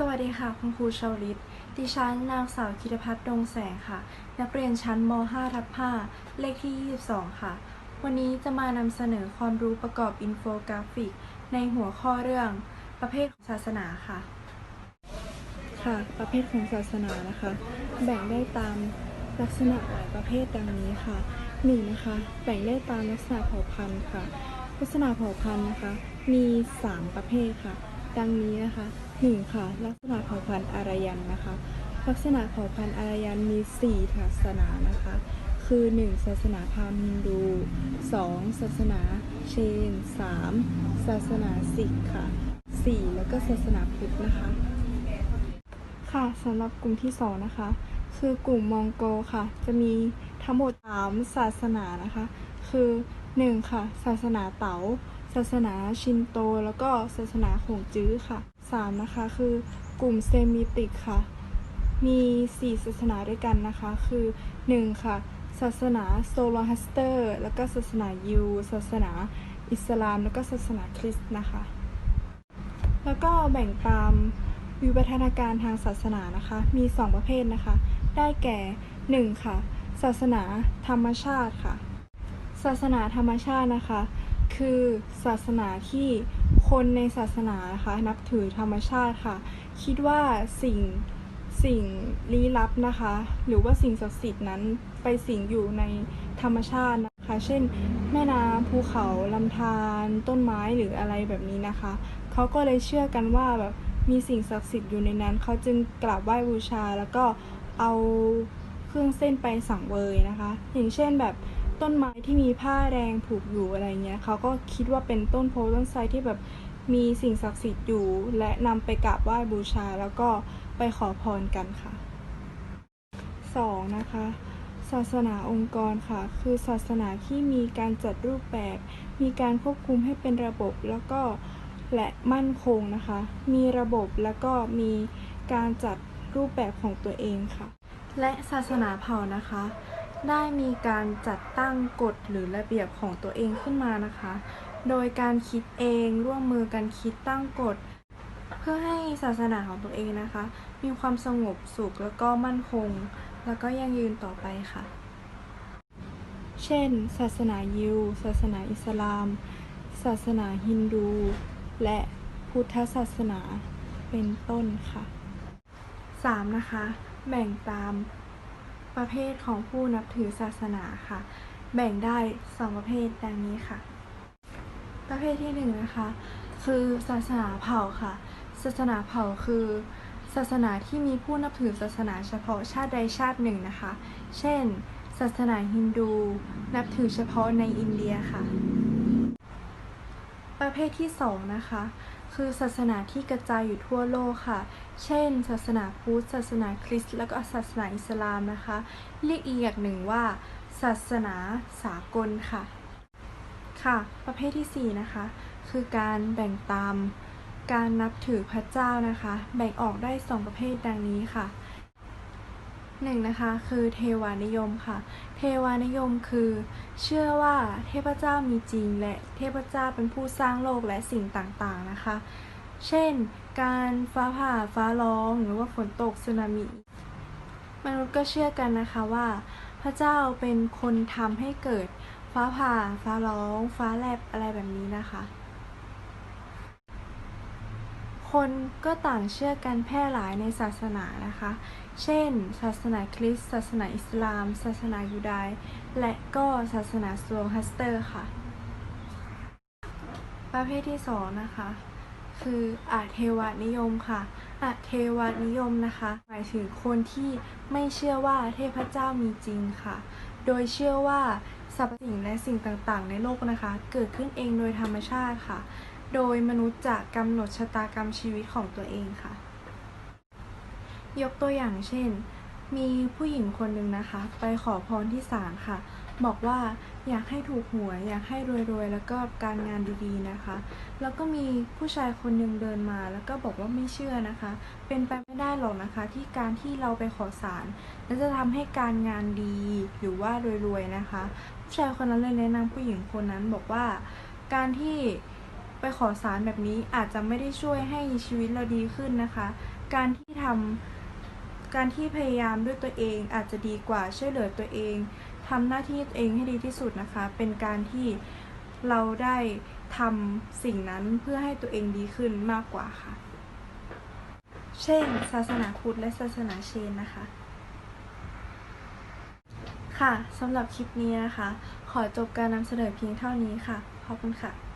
สวัสดีค่ะคุณครูชาวลิต ดิฉันนางสาวคิตพัฒน์ดงแสงค่ะ นักเรียนชั้นม 5 ทับ5เลขที่ 22 ค่ะ วันนี้จะมานำเสนอความรู้ประกอบอินโฟกราฟิก ในหัวข้อเรื่องประเภทของศาสนาค่ะ ค่ะ ประเภทของศาสนานะคะ แบ่งได้ตามลักษณะหลายประเภทดังนี้ค่ะหนึ่งนะคะ แบ่งได้ตามลักษณะเผ่าพันธุ์ค่ะ ลักษณะเผ่าพันธุ์นะคะ มี 3 ประเภทค่ะ ดังนี้นะคะ หนึ่งค่ะ ลักษณะเผ่าพันธุ์อารยันนะคะ ลักษณะเผ่าพันธุ์อารยันมี 4 ศาสนานะคะ คือ 1. ศาสนาพราหมณ์ฮินดู 2. ศาสนาเชน 3. ศาสนาสิกค่ะ 4. แล้วก็ศาสนาพุทธนะคะ ค่ะสำหรับกลุ่มที่ 2 นะคะ คือกลุ่มมองโกค่ะ จะมีทั้งหมด 3 ศาสนานะคะ คือ 1. ค่ะ ศาสนาเต๋า ศาสนาชินโต แล้วก็ศาสนาขงจื้อค่ะ 3. นะคะคือกลุ่มเซมิติกค่ะ มี 4 ศาสนาด้วยกันนะคะ คือ 1. ค่ะ ศาสนาโซโลฮัสเตอร์ แล้วก็ศาสนายิวศาสนาอิสลาม แล้วก็ศาสนาคริสต์นะคะ แล้วก็แบ่งตามวิวัฒนาการทางศาสนานะคะ มี 2 ประเภทนะคะ ได้แก่ 1. ค่ะ ศาสนาธรรมชาติค่ะ ศาสนาธรรมชาตินะคะ คือศาสนาที่คนในศาสนานะคะนับถือธรรมชาติค่ะ คิดว่าสิ่งสิ่งลี้ลับนะคะ หรือว่าสิ่งศักดิ์สิทธิ์นั้นไปสิงอยู่ในธรรมชาตินะคะ เช่น แม่น้ำภูเขาลำธารต้นไม้หรืออะไรแบบนี้นะคะเขาก็เลยเชื่อกันว่าแบบมีสิ่งศักดิ์สิทธิ์อยู่ในนั้นเขาจึงกราบไหว้บูชาแล้วก็เอาเครื่องเส้นไปสังเวยนะคะ อย่างเช่นแบบ ต้นไม้ที่มีผ้าแดงผูกอยู่อะไรเงี้ยเขาก็คิดว่าเป็นต้นโพต้นไทรที่แบบมีสิ่งศักดิ์สิทธิ์อยู่ และนำไปกราบไหว้บูชา แล้วก็ไปขอพรกันค่ะ 2. นะคะ ศาสนาองค์กรค่ะ คือศาสนาที่มีการจัดรูปแบบ มีการควบคุมให้เป็นระบบแล้วก็และมั่นคงนะคะ มีระบบแล้วก็มีการจัดรูปแบบของตัวเองค่ะ และศาสนาเผ่านะคะ ได้มีการจัดตั้งกฎหรือระเบียบของตัวเองขึ้นมานะคะ โดยการคิดเองร่วมมือกันคิดตั้งกฎ เพื่อให้ศาสนาของตัวเองนะคะ มีความสงบสุขแล้วก็มั่นคง แล้วก็ยังยืนต่อไปค่ะ เช่น ศาสนายิว ศาสนาอิสลาม ศาสนาฮินดู และพุทธศาสนาเป็นต้นค่ะ 3. นะคะ แบ่งตาม ประเภทของผู้นับถือศาสนาค่ะ แบ่งได้ 2 ประเภทดังนี้ค่ะ ประเภทที่1นะคะ คือศาสนาเผ่าค่ะ ศาสนาเผ่าคือ ศาสนาที่มีผู้นับถือศาสนาเฉพาะชาติใดชาติหนึ่งนะคะ เช่น ศาสนาฮินดู นับถือเฉพาะในอินเดียค่ะ ประเภทที่2นะคะ คือศาสนาที่กระจายอยู่ทั่วโลกค่ะ เช่น ศาสนาพุทธ ศาสนาคริสต์ และก็ศาสนาอิสลามนะคะ เรียกอีกอย่างหนึ่งว่า ศาสนาสากลค่ะ ค่ะ ประเภทที่ 4 นะคะ คือการแบ่งตามการนับถือพระเจ้านะคะ แบ่งออกได้ 2 ประเภทดังนี้ค่ะ หนึ่งนะคะคือเทวานิยมค่ะ เทวานิยมคือ เชื่อว่าเทพเจ้ามีจริง และเทพเจ้าเป็นผู้สร้างโลกและสิ่งต่างๆนะคะ เช่น การฟ้าผ่าฟ้าร้องหรือว่าฝนตกสึนามิ มนุษย์ก็เชื่อกันนะคะว่า พระเจ้าเป็นคนทำให้เกิดฟ้าผ่าฟ้าร้อง ฟ้าแลบอะไรแบบนี้นะคะ คนก็ต่างเชื่อกันแพร่หลายในศาสนานะคะ เช่น ศาสนาคริสต์ศาสนาอิสลาม ศาสนายูดายและก็ศาสนาโซโลฮัสเตอร์ค่ะ ประเภทที่สองนะคะ คืออาเทวานิยมค่ะอาเทวานิยมนะคะ หมายถึงคนที่ไม่เชื่อว่าเทพเจ้ามีจริงค่ะ โดยเชื่อว่าสรรพสิ่งและสิ่งต่างๆ ในโลกนะคะ เกิดขึ้นเองโดยธรรมชาติค่ะ โดยมนุษย์จะกำหนดชะตากรรมชีวิตของตัวเองค่ะ ยกตัวอย่างเช่น มีผู้หญิงคนหนึ่งนะคะ ไปขอพรที่ศาลค่ะ บอกว่าอยากให้ถูกหวย อยากให้รวยๆ แล้วก็การงานดีๆนะคะ แล้วก็มีผู้ชายคนหนึ่งเดินมา แล้วก็บอกว่าไม่เชื่อนะคะ เป็นไปไม่ได้หรอกนะคะ ที่การที่เราไปขอศาลแล้วจะทำให้การงานดีหรือว่ารวยๆนะคะ ผู้ชายคนนั้นเลยแนะนำผู้หญิงคนนั้นบอกว่าการที่ ไปขอสารแบบนี้อาจจะไม่ได้ช่วยให้ชีวิตเราดีขึ้นนะคะ การที่ทำการที่พยายามด้วยตัวเองอาจจะดีกว่าช่วยเหลือตัวเองทำหน้าที่ตัวเองให้ดีที่สุดนะคะ เป็นการที่เราได้ทำสิ่งนั้นเพื่อให้ตัวเองดีขึ้นมากกว่าค่ะ เช่น ศาสนาพุทธและศาสนาเชนนะคะ ค่ะสำหรับคลิปนี้นะคะ ขอจบการนำเสนอเพียงเท่านี้ค่ะ ขอบคุณค่ะ